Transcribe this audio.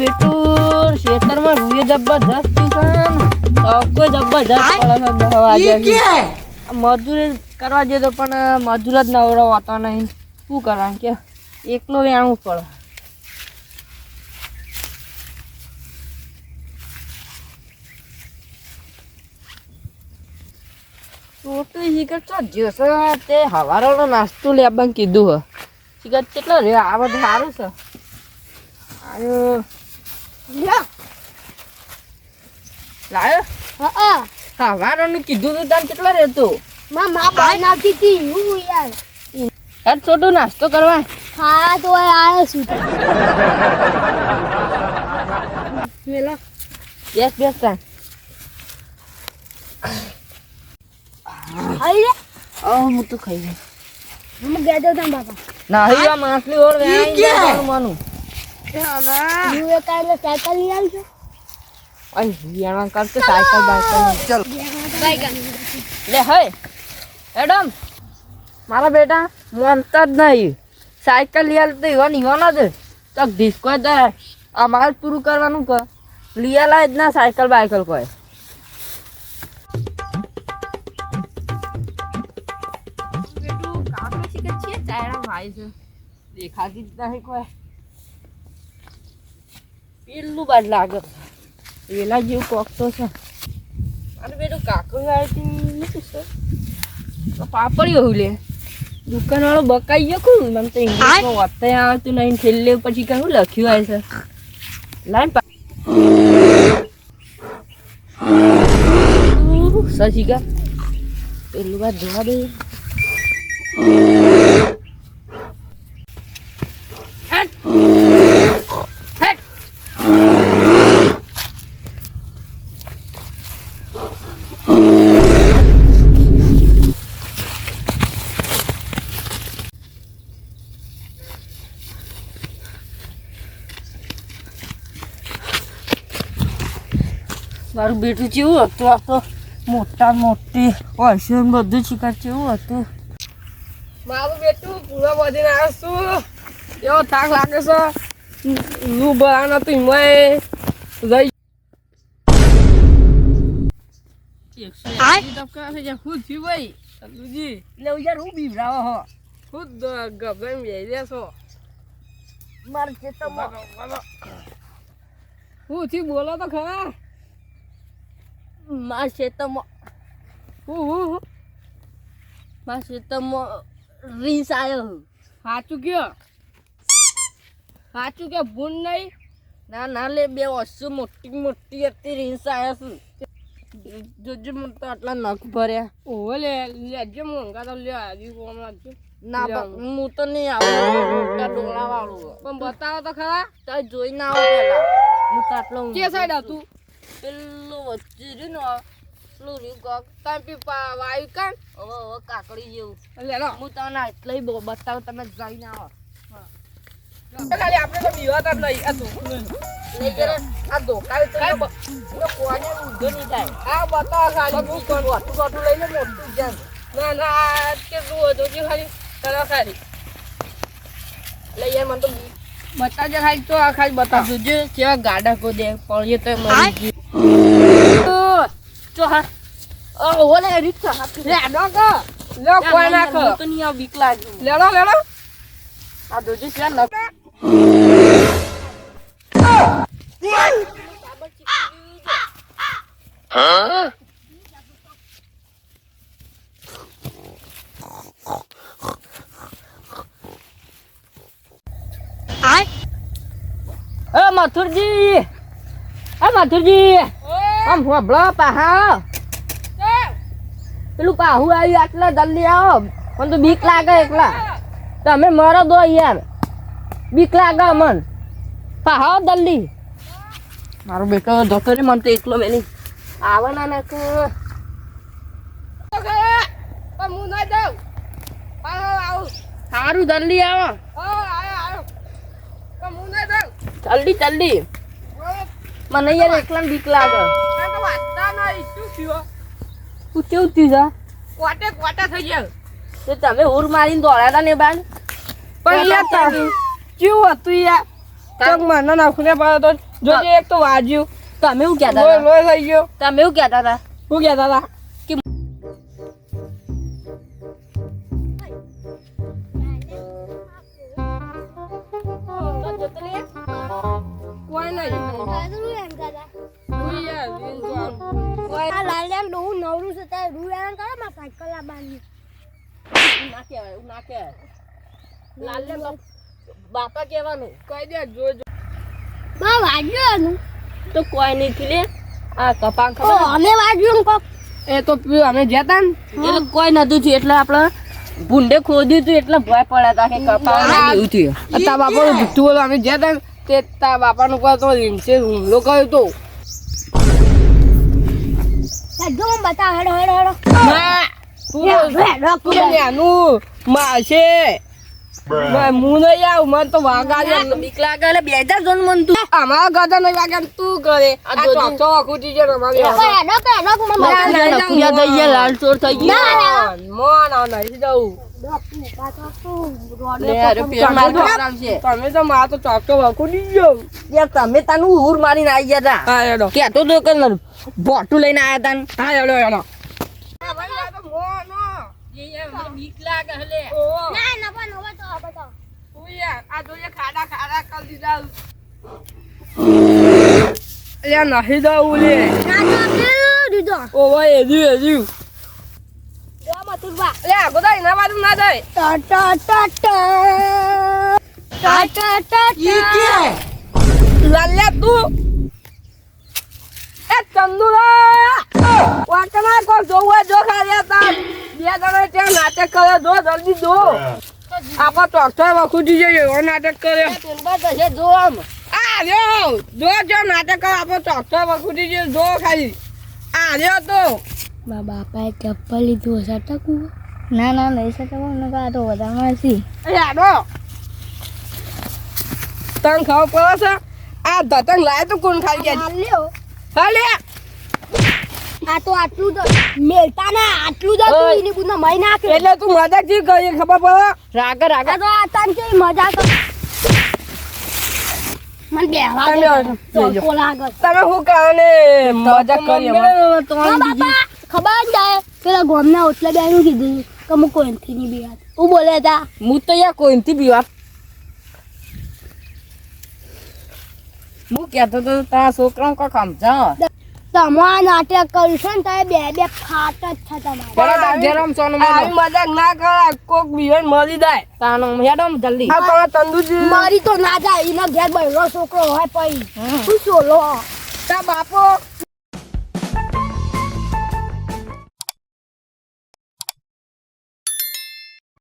બેટું ખેતરમાં રૂએ જબરજસ્ત થયું ને કોઈ જબરજસ્ત. મજૂરી કરવા જઈએ તો પણ મજૂર જ નવરો હોતો નહીં. શું કરવાનું કે એકલો વેણવું પડે. છોટું શિખર તો જશે તે હવારોનો નાસ્તો લેવાનું કીધું હ. કેટલો રે? આ બધું સારું છે. સારું લાયો. હા હવારોનું કીધું તું તાર કેટલો રહેતો માં માં બનાવતી હતી હું યાર. યાર છોટું નાસ્તો કરવા? હા તો છું. બેસ ઓ હું તો ખાઈ લઉં હું ગેજો તા બાપા. માછલી જાય માનું. સાયકલ લઈ આવજો. અય વેણા કરતે સાયકલ બાયકલ સાયકલ લે હે. મેડમ મારા બેટા માનતા જ નહીં. સાયકલ લઈ આલ તો ઈવન ઈવન જ તો ડિસ્કો દે અમારે પૂરું કરવાનું કહે લઈ આલા જ ના સાયકલ બાયકલ કહે દેખાતી જ નહીં કોઈ. પેલું બાદ લાગે. પેલા જેવું કોક તો છે. મારે બેટું કાકડી વાળતી નથી છે. તો પાપડી હોઉં લે. દુકાન વાળો બકાઈ ગયો કું મને તો ઇંગ્લિશમાં વાંચતા આવતું નહીં. છેલ્લે પછી કહું લખ્યું આવે છે. લાઈન પા સચી કા? પેલું વાત જોવા દે. મારું બેટું કેવું હતું? આ તો મોટા મોટી પૈસો બધું શિકાર કેવું હતું? મારું બેટું પૂરા બધીને આવ્યો એવો થાક લાગે છે? નું બરાન હતું એમાં જઈ બોલો તો ખરા. મારા ખેતરમાં સાચું કયો? સાચું કે ભૂલ નહીં ના ના લે બે વસ્તુ મોટી મોટી હતી રીસ આવ્યા છું જોજો મને તો આટલા નખ ભર્યા. ઓહો લે લેજો મોંઘા તો લે આવી કોમ લાગજો ના હું તો નહીં આવું મોટા ડોળા વાળું પણ બતાવો તો ખરા. તો જોઈ ના આવો પેલા. હું તો આટલો કે સાઈડ હતું પેલું વચ્ચે રહ્યું ને પેલું રહ્યું કોક તાર પીપા વાયુ કાન હવે હવે કાકડી જેવું. લેલો હું તમને એટલે બતાવું તમે જઈને આવો. ખાલી આપણે તો બીવાતા જ નહીં આ તો આ ધોકાવે તો કોને ઊંધો નહીં થાય. આ બતાવો ખાલી હું કોણ લઈને મોટું ના ના હતું ખાલી. કરો ખાલી. એટલે યાર મને તો બતાવજે ખાલી તો આ ખાલી બતાવજો જે કેવા ગાડા કો દે પડીએ તો મરી ગયું. ચો હા. ઓલે રીક્ષા હાથ લે ડોકો લે કોઈ નાખો તો નહીં આવ બીક લાગે. લેલો લેલો આ દોજી છે ન એ મથુરજી. એ મથુરજી આમ પાહા. પેલું પાહુ આવ્યું આટલા જલ્દી આવો. મને તો બીક લાગે એકલા. તમે મરો દો યાર. બીક લાગે મન પાહો જલ્દી મારો બેટો જતો રે મને તો એકલો મેલી. આવે ના ને કે હું ના જાઉં. સારું જલ્દી આવો. જલ્દી જલ્દી મને યાર એકલા બીક લાગે. તું કેવું થયું? ગયા. તો તમે હોર મારીને હતા ને બાન પણ યાર તા- કેવું હતું યાર? ચક મને નાખુને પડે તો. જોજે એક તો વાજ્યું. તમે એવું કહેતા હતા? લોય થઈ ગયો. તમે એવું કહેતા હતા? શું કહેતા હતા? હેરાન કરે માં સાયકલ લાવવાની એવું ના કહેવાય ના કહેવાય લાલને બાપા કહેવાનું કહી દે જોજો બા વાગ્યું તો કોઈ નહીં થી લે આ કપાં ખબર અમે વાગ્યું કોક એ તો પીવું અમે જતા ને. એટલે કોઈ નતું થયું એટલે આપણે ભૂંડે ખોદ્યું હતું એટલે ભય પડ્યા હતા કે કપાળ થયું. તારા બાપાનું બોલો અમે જતા તે તારા બાપાનું કહો તો રીંછે હુમલો કર્યો તો. જો મને બતાવ હેડો હેડો હેડો માં, તું હેડો હેડો તું નાનું મારશે માં, હું નહીં આવું મને તો વાગા બીક લાગે એટલે બે હજાર જોન મન તું અમારા ગાતા નહીં વાગે તું કરે આ અમારી હેડો હેડો થઈ ગયા લાલ ચોર થઈ ગયા મોન આ નહીં જવું લે, તો. તમે તો મારા તો ચોકચો આખું દીજો યાર તમે તાનું ઉર મારીને આવી ગયા હતા હા હેડો. કેતો તો કે બોટું લઈને આવ્યા હતા ને. હા હેડો હેડો. બીક લાગે હલે. ના ના પણ હવે તો આ જોઈએ ખાડા ખાડા કરી દીધા. અલ્યા નહીં દઉં લે. તો ઓવા એજ્યું એજ્યું ઊભા લે ટાટા ટાટા ટાટા ટાટા ઈ કે? તું. એ ચંદુલા. વાટના કો જોવા જો ખાલી તા બે જણા ત્યાં નાટક કરે જો જલ્દી જો. આપા ટોક્ટર વખુજી જઈએ નાટક કરે. તુલબા જો આમ. નાટક કરો આપો ટોક્ટર વખુજી જઈએ જો ખાલી. આ લ્યો તો. મા બાપાએ ચપ્પલ લીધું હશે ટકું ના ના નહીં શકવા મને કહા તો વધારે નથી યાડો તને ખબર પડે છે? આ ધતંગ લાય તો કોણ ખાઈ ગયા? લ્યો. હાલે આ તો આટલું તો મેલતા ના આટલું જ તું એની બુના મઈ નાખે. એટલે તું મજાક જી કરી ખબર પડે? રાગ રાગે. આ તો આ તાન કે મજા કર મને બેહવા દે. ચોખ્ખો લાગે તમે શું કારણે મજાક કરી? હા બાપા. ખબર જાય પેલા ગોમના ઓટલે બેનું કીધું કે હું કોઈનથી નહીં બિહાર. હું બોલે તા. હું તો યાર કોઈથી બીવા હું કહેતો તો તારા છોકરા કા કામ જા આ નાટક કરશો ને તારે બે બે ફાટ જ છે તમારે. આમ સોનું આવી મજાક ના કર કોક બીવન મરી જાય. તાનો મેડમ જલ્દી. આ તમારા તંદુજી. મારી તો ના જાય એના ઘેર બહેરો છોકરો હોય પછી શું ચોલો તા બાપો.